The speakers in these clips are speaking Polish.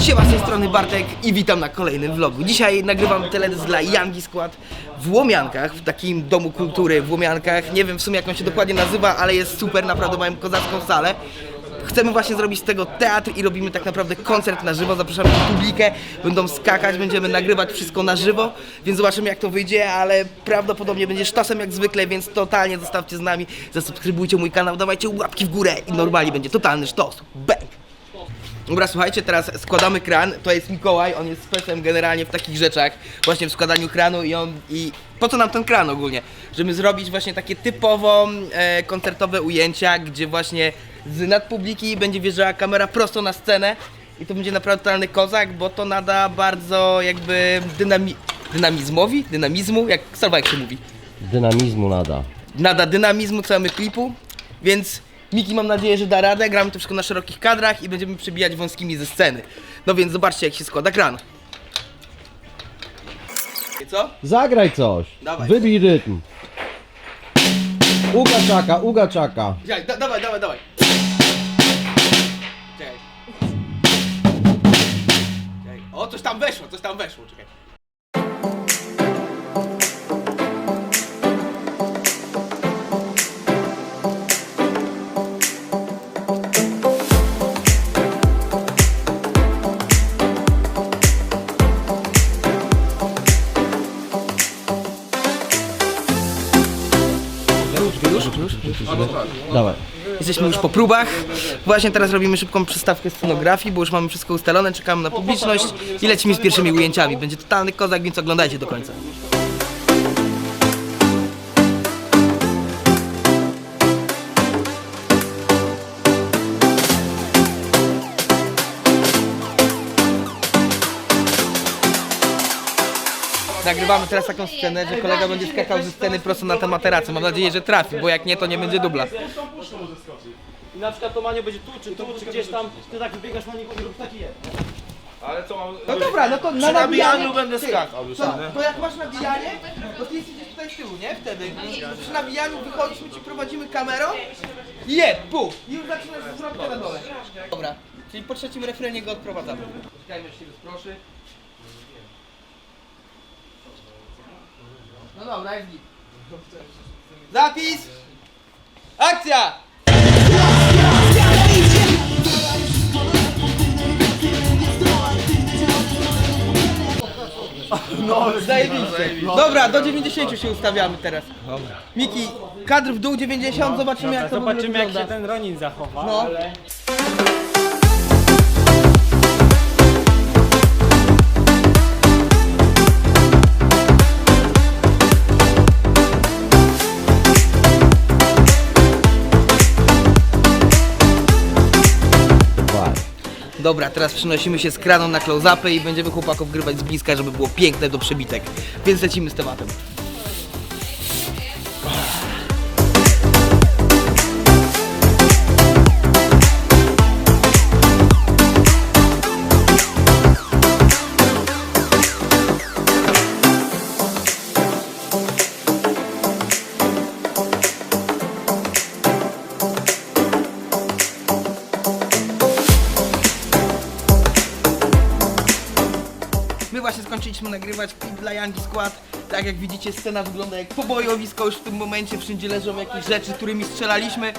Siema z tej strony Bartek i witam na kolejnym vlogu. Dzisiaj nagrywam teledysk dla Yangi Skład w Łomiankach, w takim domu kultury w Łomiankach. Nie wiem w sumie jak on się dokładnie nazywa, ale jest super, naprawdę mają kozacką salę. Chcemy właśnie zrobić z tego teatr i robimy tak naprawdę koncert na żywo. Zapraszamy publikę, będą skakać, będziemy nagrywać wszystko na żywo, więc zobaczymy jak to wyjdzie, ale prawdopodobnie będzie sztosem jak zwykle, więc totalnie zostawcie z nami, zasubskrybujcie mój kanał, dawajcie łapki w górę i normalnie będzie totalny sztos. Bang! Dobra, słuchajcie, teraz składamy kran. To jest Mikołaj, on jest specem generalnie w takich rzeczach, właśnie w składaniu kranu i on i po co nam ten kran ogólnie? Żeby zrobić właśnie takie typowo e, koncertowe ujęcia, gdzie właśnie z nad publiki będzie wjeżdżała kamera prosto na scenę i to będzie naprawdę totalny kozak, bo to nada bardzo jakby dynami dynamizmowi, dynamizmu, jak Salwa jak się mówi Dynamizmu nada. nada dynamizmu całemu klipu, więc Miki mam nadzieję, że da radę, gramy to wszystko na szerokich kadrach i będziemy przebijać wąskimi ze sceny. No więc zobaczcie jak się składa kran. Co? Zagraj coś! Dawaj. Wybij rytm. Ugaczaka, ugaczaka. Czekaj, da, dawaj, dawaj, dawaj. Czekaj. Czekaj. O, coś tam weszło, coś tam weszło, czekaj. Już? Dawaj. Jesteśmy już po próbach. Właśnie teraz robimy szybką przystawkę scenografii, bo już mamy wszystko ustalone, czekamy na publiczność i lecimy z pierwszymi ujęciami. Będzie totalny kozak, więc oglądajcie do końca. Nagrywamy teraz taką scenę, że kolega będzie skakał ze sceny prosto na tę materację. Mam nadzieję, że trafi, bo jak nie, to nie będzie dubla. I na przykład to Manio będzie tu, czy tu, czy gdzieś tam, ty tak wybiegasz Manio i rób taki jest. Ale co mam... No dobra, no to na nabijaniu będę skakał już, To, nie? to jak masz nabijanie, to ty jesteś gdzieś tutaj z tyłu, nie? Wtedy. Przy nabijaniu wychodzisz, my ci prowadzimy kamerą. Jed, pu! I już zaczynasz zwrotkę na dole. Dobra, czyli po trzecim refrenie go odprowadzamy. Poczekajmy, aż się rozproszy. No dobra, git. Zapis! Akcja! No, zajebiście. Dobra, do 90 się ustawiamy teraz. Dobra. Miki, kadr w dół 90, zobaczymy jak to w ogóle Zobaczymy jak się wygląda. ten Ronin zachowa, No. Dobra, teraz przenosimy się z kraną na close-upy i będziemy chłopaków grywać z bliska, żeby było piękne do przebitek. Więc lecimy z tematem. My właśnie skończyliśmy nagrywać klip dla Yangi Skład. Tak jak widzicie, scena wygląda jak pobojowisko już w tym momencie. Wszędzie leżą jakieś rzeczy, którymi strzelaliśmy.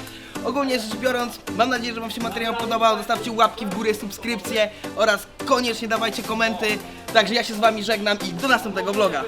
Ogólnie rzecz biorąc, mam nadzieję, że Wam się materiał podobał. Zostawcie łapki w górę, subskrypcje oraz koniecznie dawajcie komenty. Także ja się z Wami żegnam i do następnego vloga.